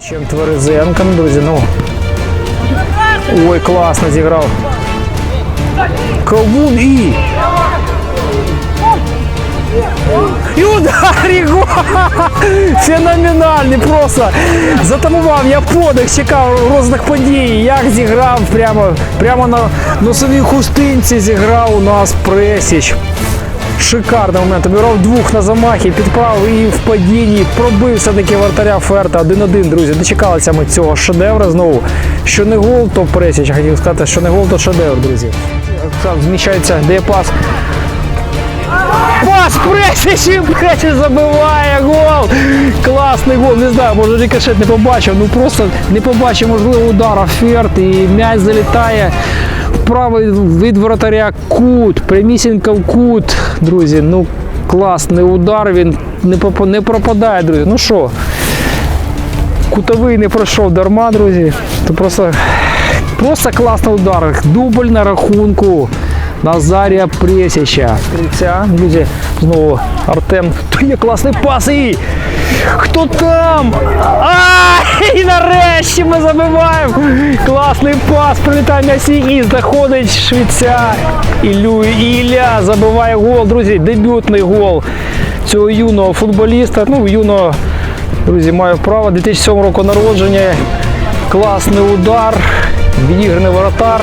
Чим Тверезенко, ну, друзі, ну. Ой, класно зіграв. Ковун і. І удар його! Феноменальний просто. Затамував я подих, чекав розвиток подій. Як зіграв прямо, прямо на носовій хустинці зіграв у нас Пресіч. Шикарний момент. Обіграв двох на замахі, підправ і в падінні пробив все-таки вратаря Ферта 1-1, друзі. Дочекалися ми цього шедевра знову. Що не гол, то Пресіч. Хотів сказати, що не гол, то шедевр, друзі. Там зміщається, де пас. Пас Пресіч, і Пресіч забиває гол. Класний гол. Не знаю, може рикошет не побачив. Ну просто не побачив, можливо, удара Ферт. І м'яч залітає правий від воротаря кут. Прямісінько в кут. Друзі, ну класний удар. Він не, не пропадає, друзі. Ну що, кутовий не пройшов дарма, друзі. То просто, просто класний удар. Дубль на рахунку. Назарія Пресіча. Друзі, знову Артем. То є класний пас. І хто там? А, і нарешті ми забиваємо. Класний пас. Прилітає м'ясі і заходить швеця. Ілю Ілля забиває гол. Друзі, дебютний гол цього юного футболіста. Ну, юного, друзі, маю право. 2007 року народження. Класний удар. Відіграний воротар.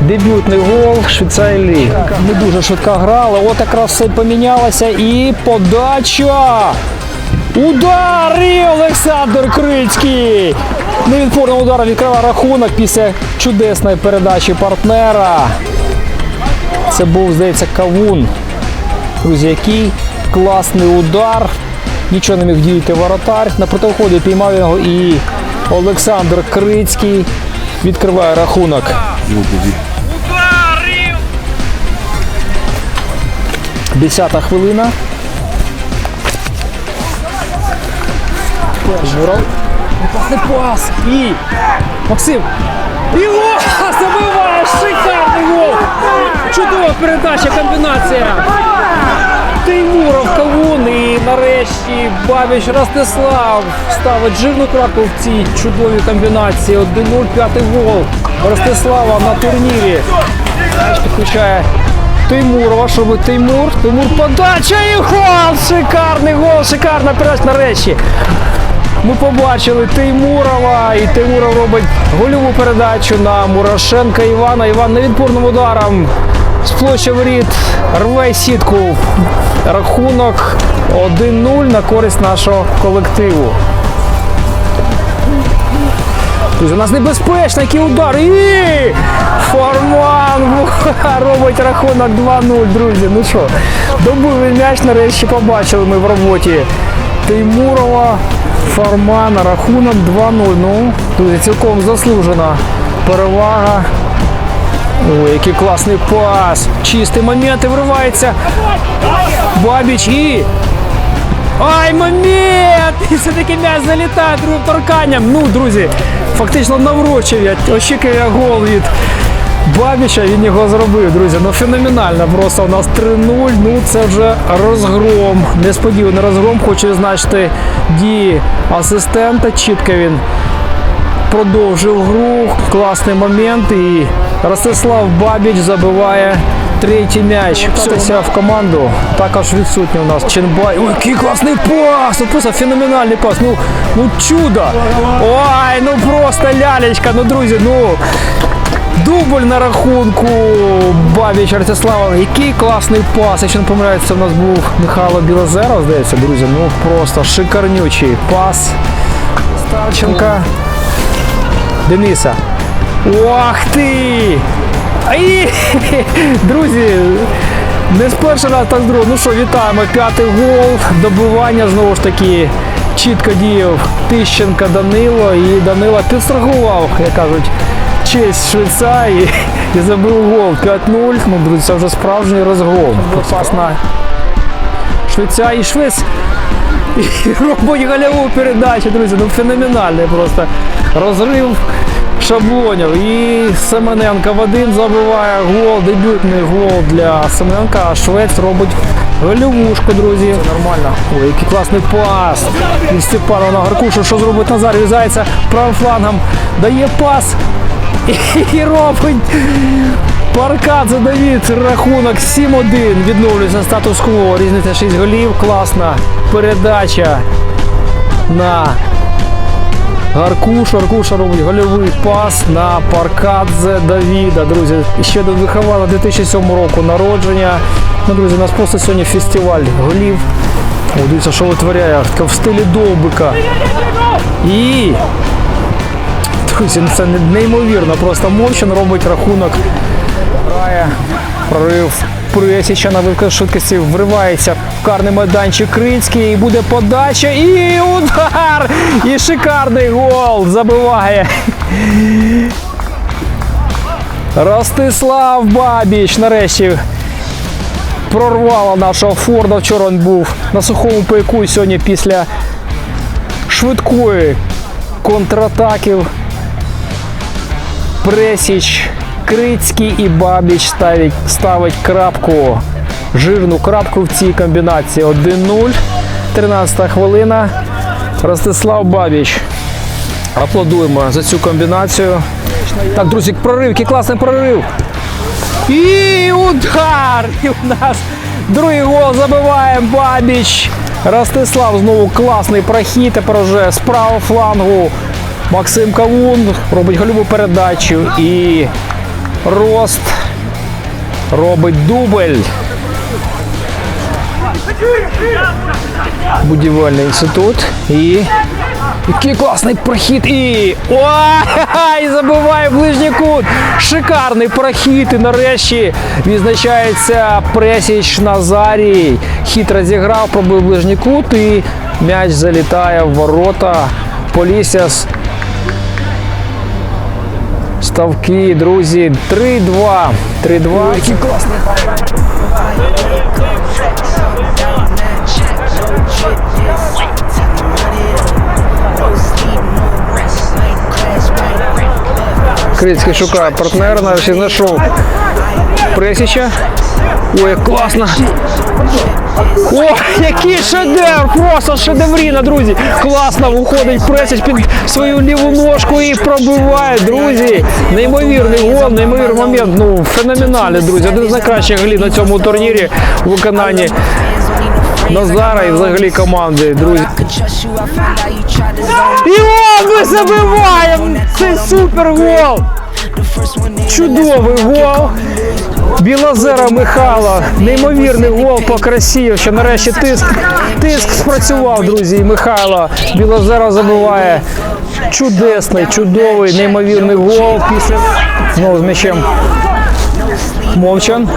Дебютний гол Швейцарії. Не дуже швидка гра, але от якраз все помінялося. І подача. Удар! І Олександр Крицький. Невідпорний удар відкриває рахунок після чудесної передачі партнера. Це був, здається, Кавун. Друзі, який класний удар. Нічого не міг діяти воротар. На протиході піймав його і Олександр Крицький відкриває рахунок. Десята хвилина. Журов. Класний пас. І Максим. Його забиває шикарний гол. Чудова передача, комбінація. Тимуров Кавун і нарешті Бабіч Ростислав ставить жирну крапку в цій чудовій комбінації. 1-0, п'ятий гол Ростислава на турнірі. Підключає Тимурова, що робить Тимур. Тимур подача і гол! Шикарний гол, шикарна передача нарешті. Ми побачили Тимурова, і Тимуров робить гольову передачу на Мурашенка Івана. Іван невідпорним ударом з площі воріт рве сітку. Рахунок 1-0 на користь нашого колективу. Друзі, у нас небезпечний удар. І Форман робить рахунок 2-0, друзі. Ну що, добили м'яч, нарешті побачили ми в роботі Теймурова, Формана, рахунок 2-0. Ну, друзі, цілком заслужена перевага. Ой, який класний пас. Чистий момент і вривається. Бабіч і. Ай, момент! І все-таки м'яч залітає другим торканням. Ну, друзі, фактично наврочив я. Очікує гол від Бабіча, він його зробив, друзі. Ну феноменально. Просто у нас 3-0. Ну це вже розгром. Несподіваний розгром. Хочу відзначити дії асистента. Чітко він продовжив гру. Класний момент. І Ростислав Бабіч забиває третій м'яч. Все в команду. Також відсутній у нас Ченбай. Ой, який класний пас! Ну просто феноменальний пас. Ну, ну чудо! Ой, ну просто лялечка. Ну, друзі, ну. Дубль на рахунку Бабіч Ростислава. Який класний пас. Якщо не помиляється, у нас був Михайло Білозеров, здається, друзі. Ну просто шикарнючий пас. Старченка. Дениса. Ох ти! Ай! Друзі, не з першого раз, так з другого. Ну що, вітаємо. П'ятий гол. Добивання знову ж таки чітко діяв Тищенка Данило. І Данило підстрахував, як кажуть, честь швеця і, і забив гол. 5-0. Ну, друзі, це вже справжній розгром. Пас на і швець. І робить гольову передачу, друзі. Ну феноменальний просто розрив шаблонів. І Семененко Вадим забиває гол, дебютний гол для Семененка, а Швець робить Голівушку, друзі. Це нормально. Ой, який класний пас. Від Степанова на Гаркушу. Що зробить Назар? В'язається правим флангом. Дає пас. І робить. Паркадзе Давід. Рахунок 7-1. Відновлюється статус-кво. Різниця 6 голів. Класна передача на Гаркуш, Аркуша робить гольовий пас на Паркадзе Давіда. Друзі, ще до виховала 2007 року народження. Ну, друзі, у нас просто сьогодні фестиваль голів. Дивіться, що витворяє в стилі довбика. І друзі, ну, це неймовірно. Просто Мовчин робить рахунок. Грає прорив Пресіча на вивках швидкості вривається в карний майданчик Крицький. І буде подача і удар! І шикарний гол забиває. Ростислав Бабіч нарешті прорвала нашого Форда. Вчора він був на сухому пайку сьогодні після швидкої контратаків Пресіч, Крицький і Бабіч ставить, ставить крапку. Жирну крапку в цій комбінації. 1-0. 13 хвилина. Ростислав Бабіч. Аплодуємо за цю комбінацію. Так, друзі, прорив, який класний прорив. І удар! І у нас другий гол забиває Бабіч. Ростислав знову класний прохід. Тепер вже з правого флангу. Максим Кавун робить гольову передачу і Рост робить дубль. Будівельний інститут. І який класний прохід. І. Ой! І забиває ближній кут. Шикарний прохід. І нарешті відзначається Пресіч Назарій. Хитро зіграв, пробив ближній кут і м'яч залітає в ворота. Полісся Ставки, друзі, 3-2. 3-2. Який класний. Крицький шукає партнера, навіть знайшов Пресіча. Ой, класно. О, який шедевр! Просто шедевріна, друзі! Класно виходить Пресіч під свою ліву ножку і пробиває, друзі. Неймовірний гол, неймовірний момент. Ну, феноменальний, друзі. Один з найкращих голів на цьому турнірі у виконанні Назара і взагалі команди, друзі. І ми забиваємо! Це супер гол! Чудовий гол! Білозера Михайло. Неймовірний гол по красі. Що нарешті тиск, тиск спрацював, друзі. Михайло Білозера забиває. Чудесний, чудовий, неймовірний гол. Після знову з м'ячем. Мовчан.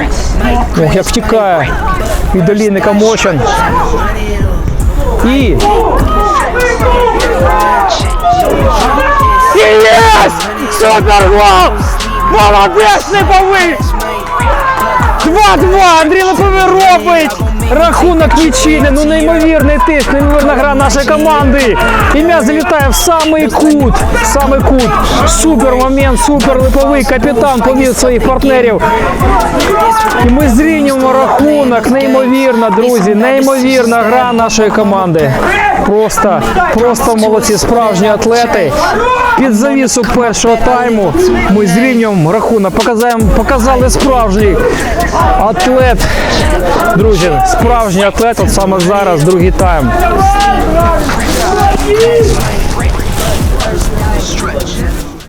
Ох, як втікає від олійника Мовчан. І. І єс! Супер гол! Молодець, не повий! 2-2! Андрій Липовий робить! Рахунок нічийний, ну неймовірний тиск, неймовірна гра нашої команди. І Ім'я залітає в самий кут. В самий кут. Супер момент, супер липовий капітан повів своїх партнерів. І ми зрівнюємо рахунок. Неймовірна, друзі, неймовірна гра нашої команди. Просто, просто молодці, справжні атлети. Під завісу першого тайму ми зрівнюємо рахунок. Показаємо, показали справжній атлет. Друзі, справжній атлет, от саме зараз, другий тайм.